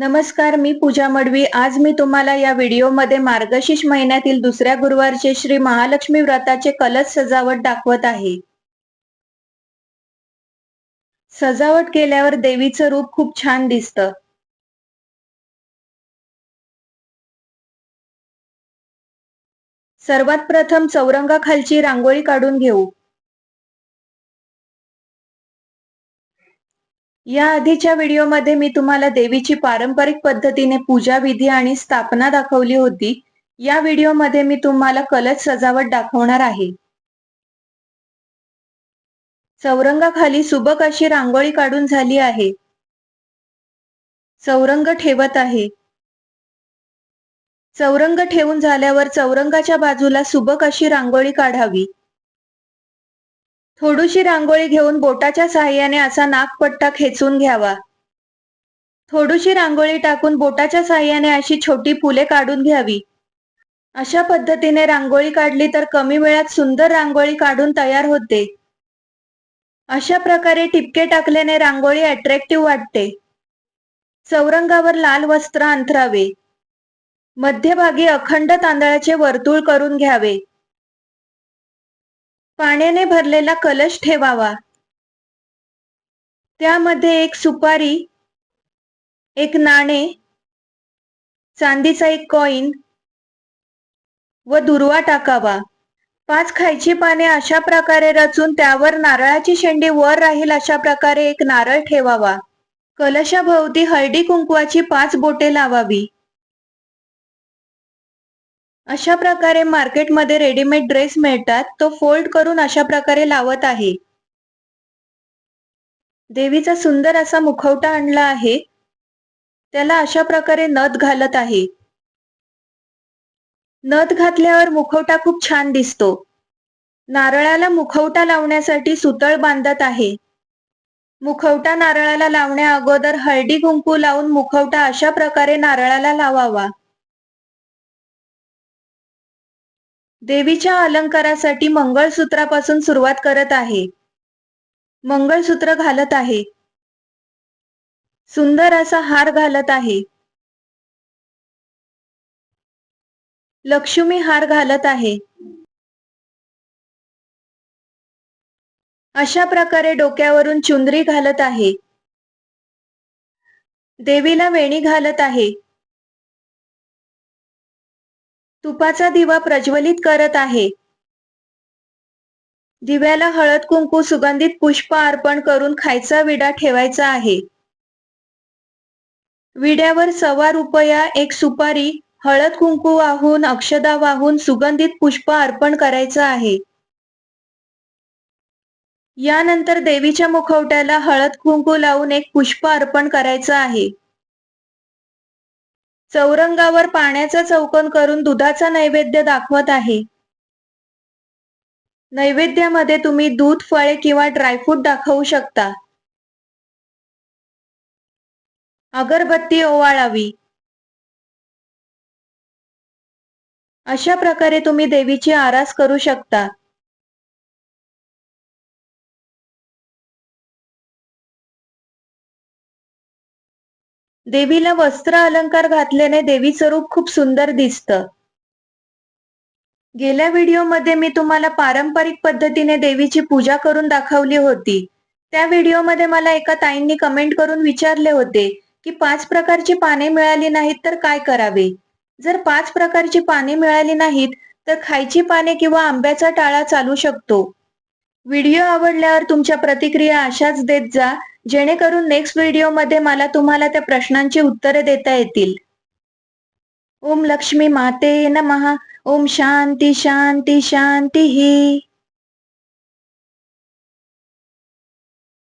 नमस्कार मी पूजा मडवी. आज मी तुम्हाला या व्हिडिओमध्ये मार्गशीर्ष महिन्यातील दुसऱ्या गुरुवारचे श्री महालक्ष्मी व्रताचे कलश सजावट दाखवत आहे. सजावट केल्यावर देवीचं रूप खूप छान दिसतं. सर्वात प्रथम चौरंगाखालची रांगोळी काढून घेऊ. या आधीच्या व्हिडिओमध्ये मी तुम्हाला देवीची पारंपरिक पद्धतीने पूजा विधी आणि स्थापना दाखवली होती. या व्हिडिओमध्ये मी तुम्हाला कलश सजावट दाखवणार आहे. चौरंगाखाली सुबक अशी रांगोळी काढून झाली आहे. चौरंग ठेवत आहे. चौरंग ठेवून झाल्यावर चौरंगाच्या बाजूला सुबक अशी रांगोळी काढावी. थोडीशी रांगोळी घेऊन बोटाच्या साहाय्याने असा नागपट्टा खेचून घ्यावा. थोडीशी रांगोळी टाकून बोटाच्या साहाय्याने अशी छोटी फुले काढून घ्यावी. अशा पद्धतीने रांगोळी काढली तर कमी वेळात सुंदर रांगोळी काढून तयार होते. अशा प्रकारे टिपके टाकल्याने रांगोळी अट्रॅक्टिव्ह वाटते. चौरंगावर लाल वस्त्र अंथरावे मध्यभागी अखंड तांदळाचे वर्तुळ करून घ्यावे. पाण्याने भरलेला कलश ठेवावा. त्यामध्ये एक सुपारी एक नाणे चांदीचा एक कॉईन व दुर्वा टाकावा. पाच खायची पाने अशा प्रकारे रचून त्यावर नारळाची शेंडी वर राहील अशा प्रकारे एक नारळ ठेवावा. कलशाभोवती हळदी कुंकवाची पाच बोटे लावावी. अशा प्रकारे मार्केटमध्ये रेडीमेड ड्रेस मिळतात. तो फोल्ड करून अशा प्रकारे लावत आहे. देवीचा सुंदर असा मुखवटा आणला आहे. त्याला अशा प्रकारे नथ घालत आहे. नथ घातल्यावर मुखवटा खूप छान दिसतो. नारळाला मुखवटा लावण्यासाठी सुतळ बांधत आहे. मुखवटा नारळाला लावण्या अगोदर हळदी कुंकू लावून मुखवटा अशा प्रकारे नारळाला लावावा. देवीच्या अलंकारासाठी मंगळसूत्रापासून सुरुवात करत आहे. मंगळसूत्र घालत आहे. सुंदर असा हार घालत आहे. लक्ष्मी हार घालत आहे. अशा प्रकारे डोक्यावरून चुंदरी घालत आहे. देवीला वेणी घालत आहे. तुपाचा दिवा प्रज्वलित करत आहे. दिव्याला हळद कुंकू सुगंधित पुष्प अर्पण करून खायचा विडा ठेवायचा आहे. विड्यावर सव्वा रुपया एक सुपारी हळद कुंकू वाहून अक्षदा वाहून सुगंधित पुष्प अर्पण करायचं आहे. यानंतर देवीच्या मुखवट्याला हळद कुंकू लावून एक पुष्प अर्पण करायचं आहे. चौरंगावर पाण्याचा चौकन करून दुधाचा नैवेद्य दाखवत आहे. नैवेद्यामध्ये तुम्ही दूध फळे किंवा ड्रायफ्रूट दाखवू शकता. अगरबत्ती ओवाळावी. अशा प्रकारे तुम्ही देवीची आरास करू शकता. देवीला वस्त्र अलंकार घातल्याने देवी रूप खूप सुंदर दिसतं. गेल्या व्हिडिओमध्ये मी तुम्हाला पारंपरिक पद्धतीने देवीची पूजा करून दाखवली होती. त्या व्हिडिओमध्ये मला एका ताईंनी कमेंट करून विचारले होते की पाच प्रकारची पाने मिळाली नाहीत तर काय करावे? जर पाच प्रकारची पाने मिळाली नाहीत तर खायची पाने किंवा आंब्याचा टाळा चालू शकतो. व्हिडिओ आवडल्यावर तुमच्या प्रतिक्रिया अशाच देत जा. जेणेकरून नेक्स्ट व्हिडिओमध्ये मला तुम्हाला त्या प्रश्नांची उत्तरे देता येतील. ओम लक्ष्मी माते नमः. ओम शांती शांती शांती